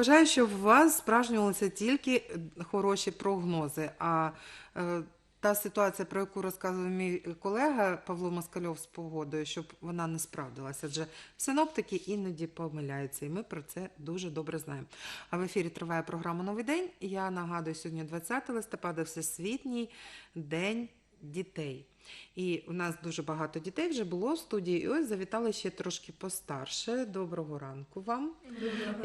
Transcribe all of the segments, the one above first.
Бажаю, щоб у вас справжнювалися тільки е, хороші прогнози. А е, та ситуація, про яку розказував мій колега Павло Москальов з погодою, щоб вона не справдилася. Адже синоптики іноді помиляються, і ми про це дуже добре знаємо. А в ефірі триває програма Новий день. Я нагадую, сьогодні 20 листопада, Всесвітній день дітей. І у нас дуже багато дітей вже було в студії. І ось завітали ще трошки постарше. Доброго ранку вам.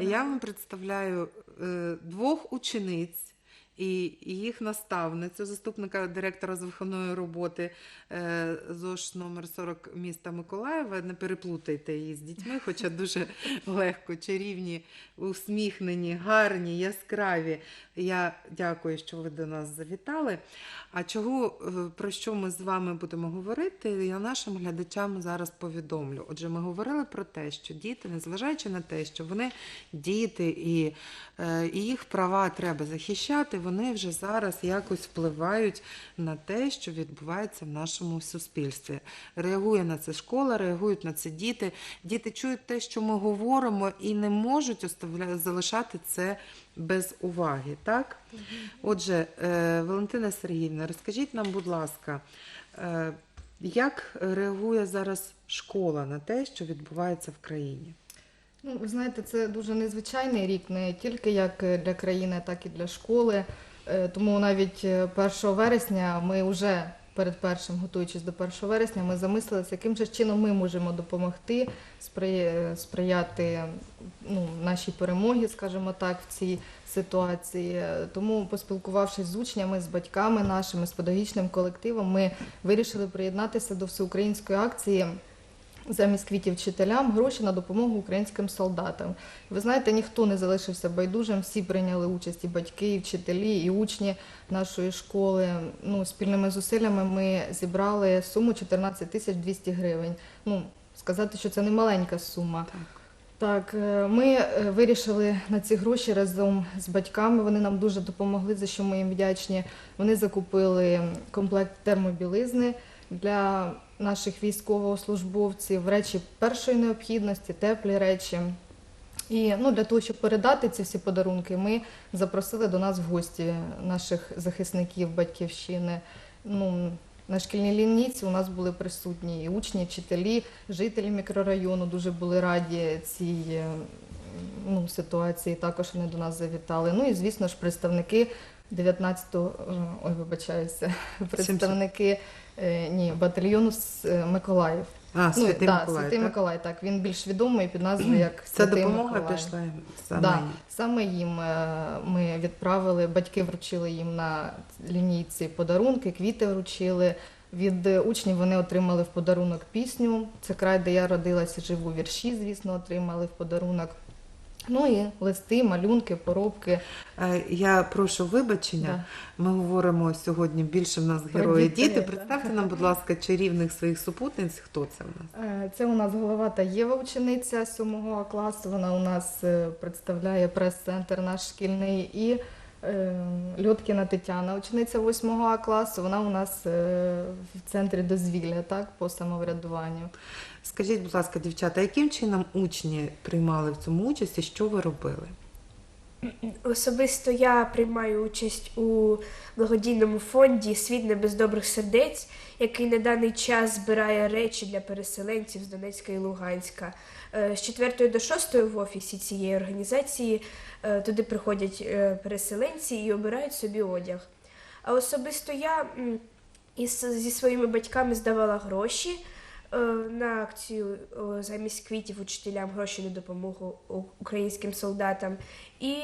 Я вам представляю е, двох учениць і їх наставницю, заступника директора з виховної роботи е, ЗОШ номер 40 міста Миколаєва. Не переплутайте її з дітьми, хоча дуже легко, чарівні, усміхнені, гарні, яскраві. Я дякую, що ви до нас завітали. А чого е, про що ми з вами будемо говорити? Я нашим глядачам зараз повідомлю. Отже, ми говорили про те, що діти, незважаючи на те, що вони діти і, е, і їх права треба захищати, вони вже зараз якось впливають на те, що відбувається в нашому суспільстві. Реагує на це школа, реагують на це діти. Діти чують те, що ми говоримо, і не можуть залишати це без уваги. Так? Отже, е, Валентина Сергіївна, розкажіть нам, будь ласка, е, як реагує зараз школа на те, що відбувається в країні? Ну, ви знаєте, це дуже незвичайний рік, не тільки як е, для країни, так і для школи. Е, Тому навіть е, 1 вересня ми вже перед першим, готуючись до 1 вересня, ми замислилися, яким же чином ми можемо допомогти спри- сприяти ну, нашій перемогі, скажімо так, в цій ситуації. Е, Тому, поспілкувавшись з учнями, з батьками нашими, з педагогічним колективом, ми вирішили приєднатися до всеукраїнської акції замість квітів вчителям гроші на допомогу українським солдатам. Ви знаєте, ніхто не залишився байдужим, всі прийняли участь і батьки, і вчителі, і учні нашої школи. Ну, спільними зусиллями ми зібрали суму 14 тисяч 200 гривень. Ну, сказати, що це не маленька сума. Так. Так, е, ми е, вирішили на ці гроші разом з батьками. Вони нам дуже допомогли, за що ми їм вдячні. Вони закупили комплект термобілизни для наших військовослужбовців, речі першої необхідності, теплі речі. І ну, для того, щоб передати ці всі подарунки, ми запросили до нас в гості наших захисників батьківщини. Ну, на шкільній лінійці у нас були присутні і учні, і вчителі, жителі мікрорайону дуже були раді цій ну, ситуації. Також вони до нас завітали. Ну і звісно ж, представники 19-го, е, ой, вибачаюся, представники е, ні, батальйону з е, Миколаїв. А, ну, Святий да, Миколай. Святий так? Миколай, так. Він більш відомий під назвою як Ця Святий допомога Миколай. пішла саме. Да, саме їм ми відправили, батьки вручили їм на лінійці подарунки, квіти вручили. Від учнів вони отримали в подарунок пісню. Це край, де я родилася, живу вірші, звісно, отримали в подарунок. Ну і листи, малюнки, поробки. Е, Я прошу вибачення. Да. Ми говоримо сьогодні більше в нас герої діти. діти. Представте нам, будь ласка, чарівних своїх супутниць. Хто це в нас? Е, Це у нас Головата Єва, учениця 7 класу. Вона у нас е, представляє прес-центр наш шкільний. І Льоткіна Тетяна, учениця 8 класу. Вона у нас е, в центрі дозвілля, так, по самоврядуванню. Скажіть, будь ласка, дівчата, яким чином учні приймали в цьому участь і що ви робили? Особисто я приймаю участь у благодійному фонді Світ не без добрих сердець, який на даний час збирає речі для переселенців з Донецька і Луганська. Е, З 4 до 6 в офісі цієї організації е, туди приходять е, переселенці і обирають собі одяг. А особисто я зі своїми батьками здавала гроші на акцію замість квітів учителям гроші на допомогу українським солдатам. І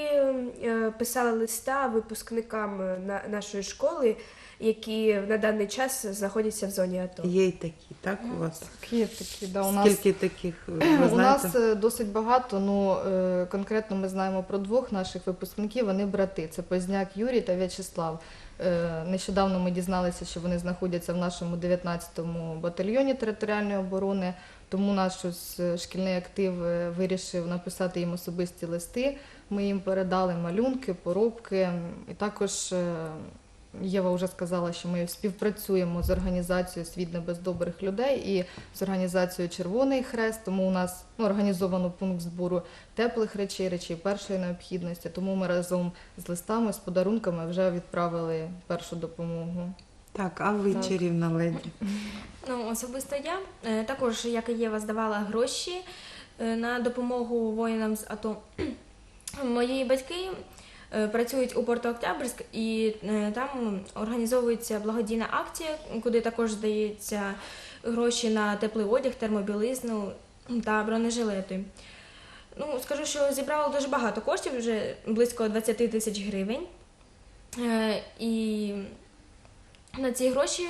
писала листа випускникам на, нашої школи, які на даний час знаходяться в зоні АТО. Є й такі, так у вас? Так, є такі, да, у нас Скільки таких ви У нас е, досить багато. Ну е, конкретно ми знаємо про двох наших випускників. Вони брати. Це Позняк Юрій та В'ячеслав. Е, Нещодавно ми дізналися, що вони знаходяться в нашому 19-му батальйоні територіальної оборони. Тому наш ось, шкільний актив е, вирішив написати їм особисті листи. Ми їм передали малюнки, поробки. І також е, Єва вже сказала, що ми співпрацюємо з організацією Світ не без добрих людей і з організацією Червоний Хрест. Тому у нас ну, організовано пункт збору теплих речей, речей першої необхідності. Тому ми разом з листами, з подарунками вже відправили першу допомогу. Так, а ви, Так. чарівна леді? Ну, особисто я е, також, як і Єва, здавала гроші е, на допомогу воїнам з АТО. Мої батьки працюють у Порту Октябрьськ, і е, там організовується благодійна акція, куди також здається гроші на теплий одяг, термобілизну та бронежилети. Ну, скажу, що зібрало дуже багато коштів, вже близько 20 тисяч гривень. Е, І на ці гроші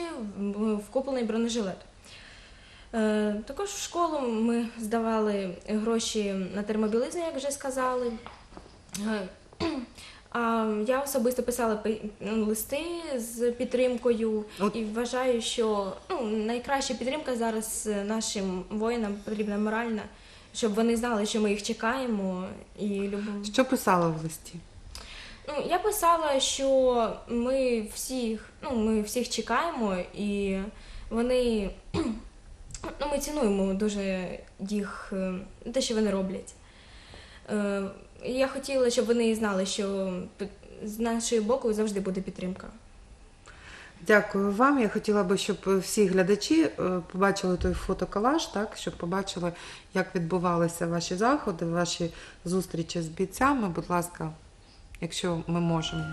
вкуплений бронежилет. Е, Також в школу ми здавали гроші на термобілизну, як вже сказали. Е, я особисто писала ну, листи з підтримкою От- і вважаю, що ну, найкраща підтримка зараз е, нашим воїнам потрібна моральна, щоб вони знали, що ми їх чекаємо і любимо. Що писала в листі? Ну, я писала, що ми всіх, ну, ми всіх чекаємо, і вони. Ну, ми цінуємо дуже їх, е, те, що вони роблять. Я хотіла, щоб вони знали, що з нашої боку завжди буде підтримка. Дякую вам. Я хотіла би, щоб всі глядачі е, побачили той фотоколаж, так, щоб побачили, як відбувалися ваші заходи, ваші зустрічі з бійцями. Будь ласка, якщо ми можемо.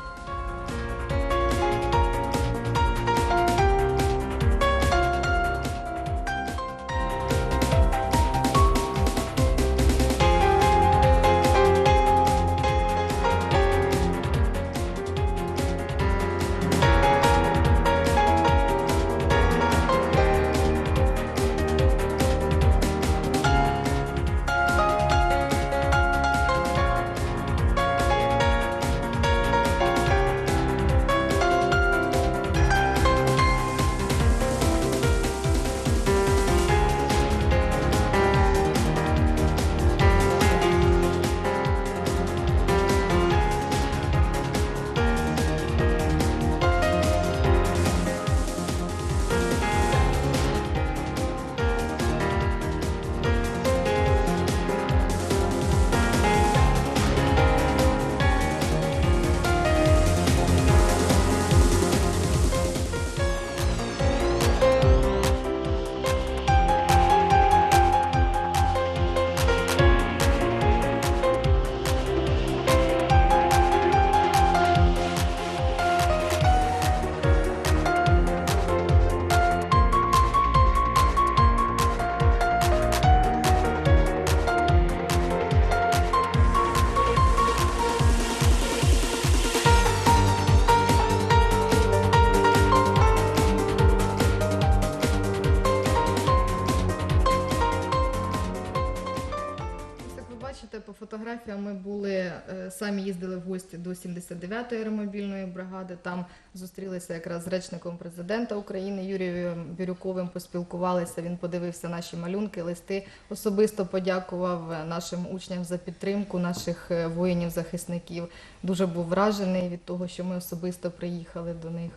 По фотографіям ми були е, самі їздили в гості до 79-ї аеромобільної бригади. Там зустрілися якраз з речником президента України Юрієм Бірюковим. Поспілкувалися. Він подивився наші малюнки, листи. Особисто подякував е, нашим учням за підтримку наших е, воїнів-захисників. Дуже був вражений від того, що ми особисто приїхали до них.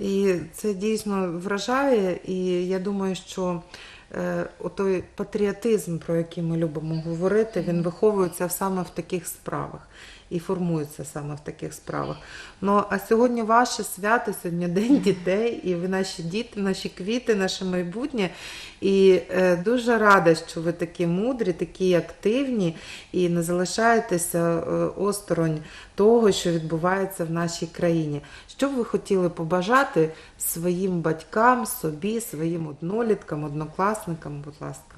І це дійсно вражає, і я думаю, що е, отой патріотизм, про який ми любимо говорити, він виховується саме в таких справах і формується саме в таких справах. Ну а сьогодні ваше свято, сьогодні День дітей, і ви наші діти, наші квіти, наше майбутнє. І е, дуже рада, що ви такі мудрі, такі активні і не залишаєтеся е, осторонь того, що відбувається в нашій країні. Що б ви хотіли побажати своїм батькам, собі, своїм одноліткам, однокласникам, будь ласка.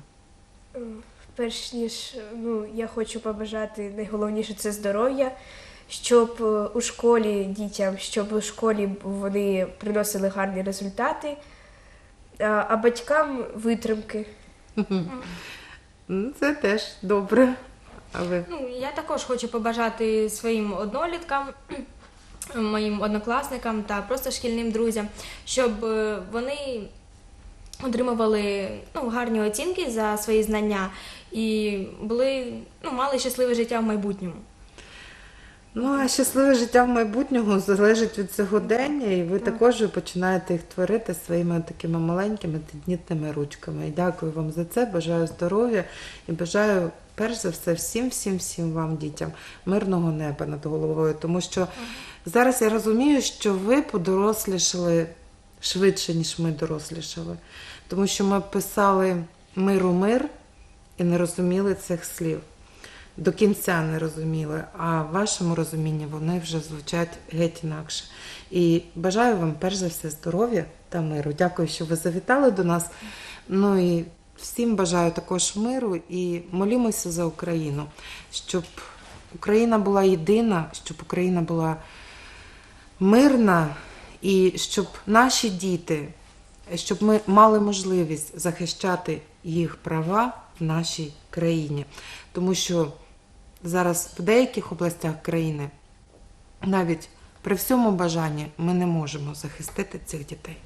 Перш ніж ну, я хочу побажати найголовніше це здоров'я, щоб е, у школі дітям, щоб у школі вони приносили гарні результати, а, а батькам витримки. Ну, Це теж добре. А ви? Ну, я також хочу побажати своїм одноліткам, моїм однокласникам та просто шкільним друзям, щоб е, вони отримували ну, гарні оцінки за свої знання і були, ну, мали щасливе життя в майбутньому. Ну а щасливе життя в майбутнього залежить від сьогодення, і ви також починаєте їх творити своїми такими маленькими тендітними ручками. І дякую вам за це. Бажаю здоров'я і бажаю. Перш за все, всім, всім, всім вам, дітям, мирного неба над головою. Тому що зараз я розумію, що ви подорослішали швидше, ніж ми дорослішали. Тому що ми писали миру мир і не розуміли цих слів. До кінця не розуміли, а в вашому розумінні вони вже звучать геть інакше. І бажаю вам перш за все здоров'я та миру. Дякую, що ви завітали до нас. Ну і всім бажаю також миру і молімося за Україну, щоб Україна була єдина, щоб Україна була мирна, і щоб наші діти, щоб ми мали можливість захищати їх права в нашій країні. Тому що зараз в деяких областях країни навіть при всьому бажанні ми не можемо захистити цих дітей.